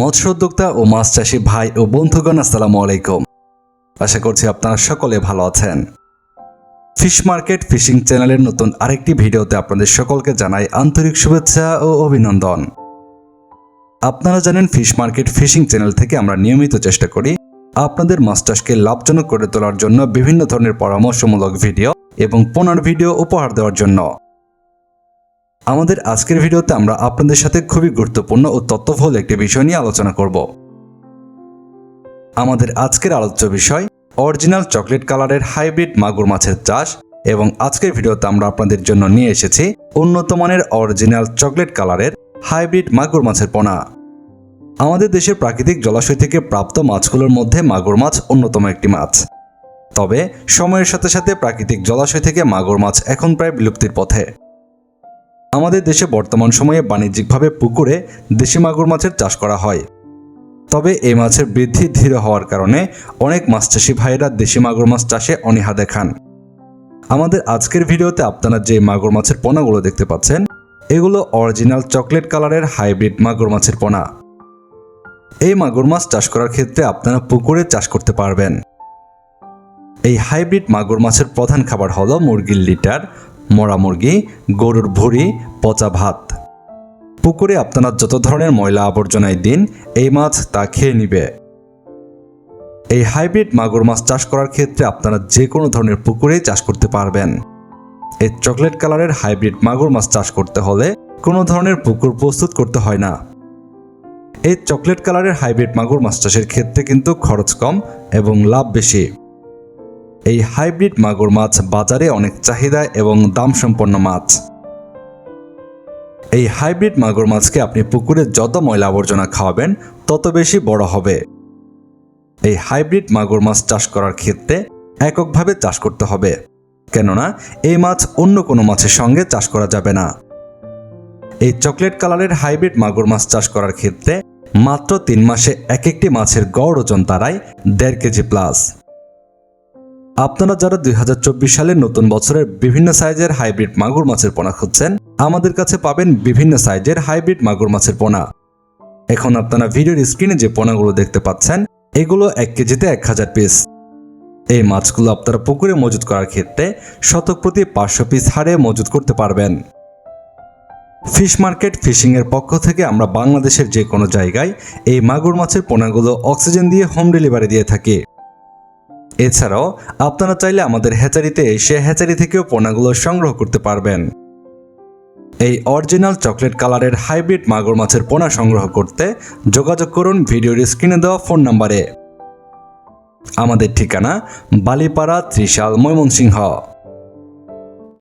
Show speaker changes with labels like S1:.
S1: মৎস্য উদ্যোক্তা ও মাছ চাষি ভাই ও বন্ধুগণ, আসসালামু আলাইকুম। আশা করছি আপনারা সকলে ভালো আছেন। ফিশ মার্কেট ফিশিং চ্যানেলের নতুন আরেকটি ভিডিওতে আপনাদের সকলকে জানাই আন্তরিক শুভেচ্ছা ও অভিনন্দন। আপনারা জানেন, ফিশ মার্কেট ফিশিং চ্যানেল থেকে আমরা নিয়মিত চেষ্টা করি আপনাদের মাছ চাষকে লাভজনক করে তোলার জন্য বিভিন্ন ধরনের পরামর্শমূলক ভিডিও এবং পোনার ভিডিও উপহার দেওয়ার জন্য। আমাদের আজকের ভিডিওতে আমরা আপনাদের সাথে খুবই গুরুত্বপূর্ণ ও তথ্যবহুল একটি বিষয় নিয়ে আলোচনা করব। আমাদের আজকের আলোচ্য বিষয়, অরিজিনাল চকলেট কালারের হাইব্রিড মাগুর মাছের চাষ এবং আজকের ভিডিওতে আমরা আপনাদের জন্য নিয়ে এসেছি উন্নত মানের অরিজিনাল চকলেট কালারের হাইব্রিড মাগুর মাছের পোনা। আমাদের দেশের প্রাকৃতিক জলাশয় থেকে প্রাপ্ত মাছগুলোর মধ্যে মাগুর মাছ অন্যতম একটি মাছ। তবে সময়ের সাথে সাথে প্রাকৃতিক জলাশয় থেকে মাগুর মাছ এখন প্রায় বিলুপ্তির পথে। আমাদের দেশে বর্তমান সময়ে বাণিজ্যিকভাবে পুকুরে দেশি মাগুর মাছের চাষ করা হয়। তবে এই মাছের বৃদ্ধি ধীর হওয়ার কারণে অনেক মাছ চাষি ভাইয়েরা দেশি মাগুর মাছ চাষে অনীহা দেখান। আমাদের আজকের ভিডিওতে আপনারা যে মাগুর মাছের পোনাগুলো দেখতে পাচ্ছেন, এগুলো অরিজিনাল চকলেট কালারের হাইব্রিড মাগুর মাছের পোনা। এই মাগুর মাছ চাষ করার ক্ষেত্রে আপনারা পুকুরে চাষ করতে পারবেন। এই হাইব্রিড মাগুর মাছের প্রধান খাবার হলো মুরগির লিটার মরা মুরগি, গরুর ভুঁড়ি, পচা ভাত। পুকুরে আপনারা যত ধরনের ময়লা আবর্জনায় দিন, এই মাছ তা খেয়ে নিবে। এই হাইব্রিড মাগুর মাছ চাষ করার ক্ষেত্রে আপনারা যে কোনো ধরনের পুকুরেই চাষ করতে পারবেন। এই চকলেট কালারের হাইব্রিড মাগুর মাছ চাষ করতে হলে কোনো ধরনের পুকুর প্রস্তুত করতে হয় না। এই চকলেট কালারের হাইব্রিড মাগুর মাছ চাষের ক্ষেত্রে কিন্তু খরচ কম এবং লাভ বেশি। এই হাইব্রিড মাগুর মাছ বাজারে অনেক চাহিদা এবং দাম সম্পন্ন মাছ। এই হাইব্রিড মাগুর মাছকে আপনি পুকুরে যত ময়লা আবর্জনা খাওয়াবেন, তত বেশি বড় হবে। এই হাইব্রিড মাগুর মাছ চাষ করার ক্ষেত্রে এককভাবে চাষ করতে হবে। কেননা, এই মাছ অন্য কোনো মাছের সঙ্গে চাষ করা যাবে না। এই চকলেট কালারের হাইব্রিড মাগুর মাছ চাষ করার ক্ষেত্রে মাত্র তিন মাসে এক একটি মাছের গড় ওজন দাঁড়ায় দেড় কেজি প্লাস। আপনারা যারা দুই সালের নতুন বছরের বিভিন্ন সাইজের হাইব্রিড মাগুর মাছের পোনা খুঁজছেন, আমাদের কাছে পাবেন বিভিন্ন সাইজের হাইব্রিড মাগুর মাছের পোনা। এখন আপনারা ভিডিওর স্ক্রিনে যে পোনাগুলো দেখতে পাচ্ছেন, এগুলো এক কেজিতে এক হাজার পিস এই মাছগুলো আপনারা পুকুরে মজুত করার ক্ষেত্রে শতক প্রতি পাঁচশো পিস হারে মজুত করতে পারবেন। ফিশ মার্কেট ফিশিংয়ের পক্ষ থেকে আমরা বাংলাদেশের যে কোনো জায়গায় এই মাগুর মাছের পোনাগুলো অক্সিজেন দিয়ে হোম ডেলিভারি দিয়ে থাকি। এছাড়াও, আপনারা চাইলে আমাদের হ্যাচারিতে সে হ্যাচারি থেকেও পোনাগুলো সংগ্রহ করতে পারবেন। এই অরিজিনাল চকলেট কালারের হাইব্রিড মাগুর মাছের পোনা সংগ্রহ করতে যোগাযোগ করুন ভিডিওর স্ক্রিনে দেওয়া ফোন নম্বরে আমাদের ঠিকানা বালিপাড়া ত্রিশাল ময়মনসিংহ।